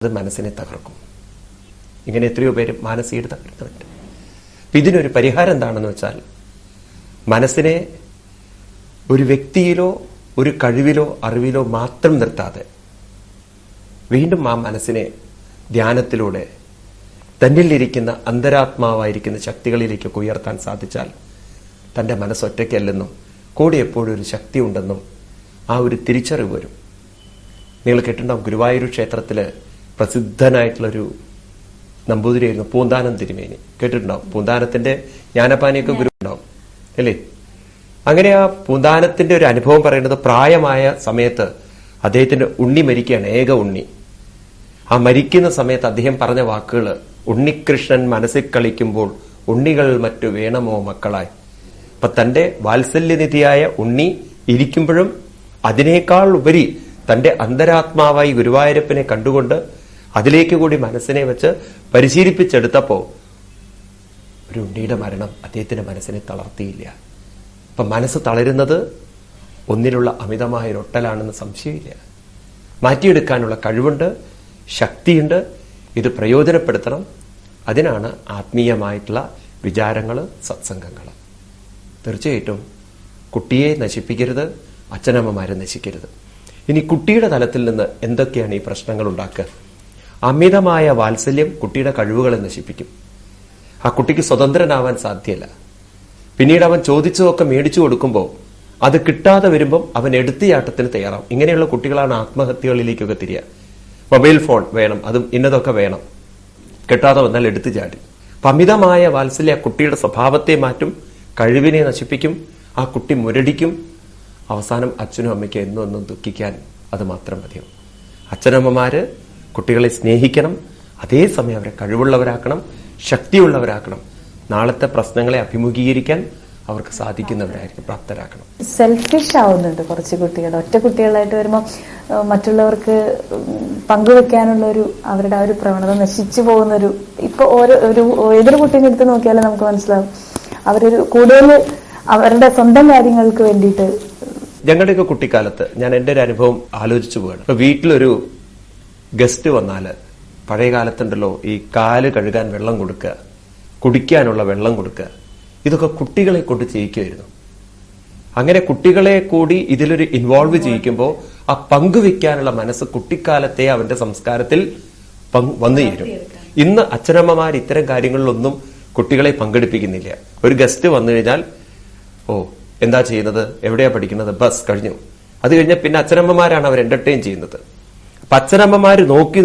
അത് മനസ്സിനെ തകർക്കും. ഇങ്ങനെ എത്രയോ പേര് മാനസികത തകർക്കുന്നുണ്ട്. ഇതിനൊരു പരിഹാരം എന്താണെന്ന് വെച്ചാൽ മനസ്സിനെ ഒരു വ്യക്തിയിലോ ഒരു കഴിവിലോ അറിവിലോ മാത്രം നിർത്താതെ വീണ്ടും ആ മനസ്സിനെ ധ്യാനത്തിലൂടെ തന്നിലിരിക്കുന്ന അന്തരാത്മാവായിരിക്കുന്ന ശക്തികളിലേക്കൊക്കെ ഉയർത്താൻ സാധിച്ചാൽ തന്റെ മനസ്സൊറ്റയ്ക്കല്ലെന്നും കൂടെ എപ്പോഴും ഒരു ശക്തി ഉണ്ടെന്നും ആ ഒരു തിരിച്ചറിവ് വരും. നിങ്ങൾ കേട്ടിട്ടുണ്ടാവും ഗുരുവായൂർ ക്ഷേത്രത്തിൽ പ്രസിദ്ധനായിട്ടുള്ളൊരു നമ്പൂതിരിയായിരുന്നു പൂന്താനം തിരുമേനി. കേട്ടിട്ടുണ്ടാവും? പൂന്താനത്തിന്റെ ജ്ഞാനപാനിയൊക്കെ ഗുരു ഉണ്ടാവും അല്ലേ? അങ്ങനെ ആ പൂന്താനത്തിന്റെ ഒരു അനുഭവം പറയുന്നത് പ്രായമായ സമയത്ത് അദ്ദേഹത്തിന്റെ ഉണ്ണി മരിക്കുകയാണ് ഏക ഉണ്ണി. ആ മരിക്കുന്ന സമയത്ത് അദ്ദേഹം പറഞ്ഞ വാക്കുകൾ ഉണ്ണികൃഷ്ണൻ മനസ്സിൽ കളിക്കുമ്പോൾ ഉണ്ണികൾ മറ്റു വേണമോ മക്കളായി. അപ്പൊ തന്റെ വാത്സല്യനിധിയായ ഉണ്ണി ഇരിക്കുമ്പോഴും അതിനേക്കാൾ ഉപരി തന്റെ അന്തരാത്മാവായി ഗുരുവായൂരപ്പനെ കണ്ടുകൊണ്ട് അതിലേക്ക് കൂടി മനസ്സിനെ വെച്ച് പരിശീലിപ്പിച്ചെടുത്തപ്പോ ഒരു ഉണ്ണിയുടെ മരണം അദ്ദേഹത്തിന്റെ മനസ്സിനെ തളർത്തിയില്ല. അപ്പൊ മനസ്സ് തളരുന്നത് ഒന്നിലുള്ള അമിതമായ ഒട്ടലാണെന്ന് സംശയമില്ല. മാറ്റിയെടുക്കാനുള്ള കഴിവുണ്ട് ശക്തിയുണ്ട് ഇത് പ്രയോജനപ്പെടുത്തണം. അതിനാണ് ആത്മീയമായിട്ടുള്ള വിചാരങ്ങൾ സത്സംഗങ്ങൾ തീർച്ചയായിട്ടും കുട്ടിയെ നശിപ്പിക്കരുത് അച്ഛനമ്മമാരെ നശിക്കരുത്. ഇനി കുട്ടിയുടെ തലത്തിൽ നിന്ന് എന്തൊക്കെയാണ് ഈ പ്രശ്നങ്ങൾ ഉണ്ടാക്കുക? അമിതമായ വാത്സല്യം കുട്ടിയുടെ കഴിവുകളെ നശിപ്പിക്കും. ആ കുട്ടിക്ക് സ്വതന്ത്രനാവാൻ സാധ്യല്ല. പിന്നീട് അവൻ ചോദിച്ചതൊക്കെ മേടിച്ചു കൊടുക്കുമ്പോൾ അത് കിട്ടാതെ വരുമ്പം അവൻ എടുത്തിയാട്ടത്തിന് തയ്യാറാവും. ഇങ്ങനെയുള്ള കുട്ടികളാണ് ആത്മഹത്യകളിലേക്കൊക്കെ തിരിയുക മൊബൈൽ ഫോൺ വേണം അതും ഇന്നതൊക്കെ വേണം. കിട്ടാതെ വന്നാൽ എടുത്തു ചാടി. അമിതമായ വാത്സല്യ കുട്ടിയുടെ സ്വഭാവത്തെ മാറ്റും കഴിവിനെ നശിപ്പിക്കും ആ കുട്ടി മുരടിക്കും. അവസാനം അച്ഛനും അമ്മയ്ക്കും എന്നും ദുഃഖിക്കാൻ അത് മാത്രം മതിയാവും. അച്ഛനമ്മമാര് കുട്ടികളെ സ്നേഹിക്കണം. അതേസമയം അവരെ കഴിവുള്ളവരാക്കണം ശക്തിയുള്ളവരാക്കണം. നാളത്തെ പ്രശ്നങ്ങളെ അഭിമുഖീകരിക്കാൻ അവർക്ക് സാധിക്കുന്നവരായിരിക്കും പ്രാപ്തരാക്കണം. സെൽഫിഷ് ആവുന്നുണ്ട് കുറച്ച് കുട്ടികൾ. ഒറ്റ കുട്ടികളായിട്ട് വരുമ്പോൾ മറ്റുള്ളവർക്ക് പങ്കുവെക്കാനുള്ള ഒരു അവരുടെ ആ ഒരു പ്രവണത നശിച്ചു പോകുന്ന ഒരു ഇപ്പൊ ഓരോ ഒരു ഏതൊരു കുട്ടീനെ എടുത്ത് നോക്കിയാലും നമുക്ക് മനസ്സിലാവും. അവരൊരു കൂടുതൽ അവരുടെ സ്വന്തം കാര്യങ്ങൾക്ക് വേണ്ടിയിട്ട് ഞങ്ങളുടെയൊക്കെ കുട്ടിക്കാലത്ത് ഞാൻ എന്റെ ഒരു അനുഭവം ആലോചിച്ചു പോവാണ്. ഇപ്പൊ വീട്ടിലൊരു ഗസ്റ്റ് വന്നാൽ പഴയ കാലത്തുണ്ടല്ലോ ഈ കാൽ കഴുകാൻ വെള്ളം കൊടുക്കുക കുടിക്കാനുള്ള വെള്ളം കൊടുക്കുക ഇതൊക്കെ കുട്ടികളെ കൊണ്ട് ചെയ്യിക്കുമായിരുന്നു അങ്ങനെ കുട്ടികളെ കൂടി ഇതിലൊരു ഇൻവോൾവ് ചെയ്യിക്കുമ്പോൾ ആ പങ്കുവെക്കാനുള്ള മനസ്സ് കുട്ടിക്കാലത്തെ അവന്റെ സംസ്കാരത്തിൽ വന്നു ചേരും. ഇന്ന് അച്ഛനമ്മമാർ ഇത്തരം കാര്യങ്ങളിലൊന്നും കുട്ടികളെ പങ്കെടുപ്പിക്കുന്നില്ല. ഒരു ഗസ്റ്റ് വന്നു കഴിഞ്ഞാൽ ഓ എന്താ ചെയ്യുന്നത്? എവിടെയാ പഠിക്കുന്നത്? ബസ് കഴിഞ്ഞു. അത് കഴിഞ്ഞാൽ പിന്നെ അച്ഛനമ്മമാരാണ് അവർ എന്റർടൈൻ ചെയ്യുന്നത്. അപ്പൊ അച്ഛനമ്മമാര് നോക്കി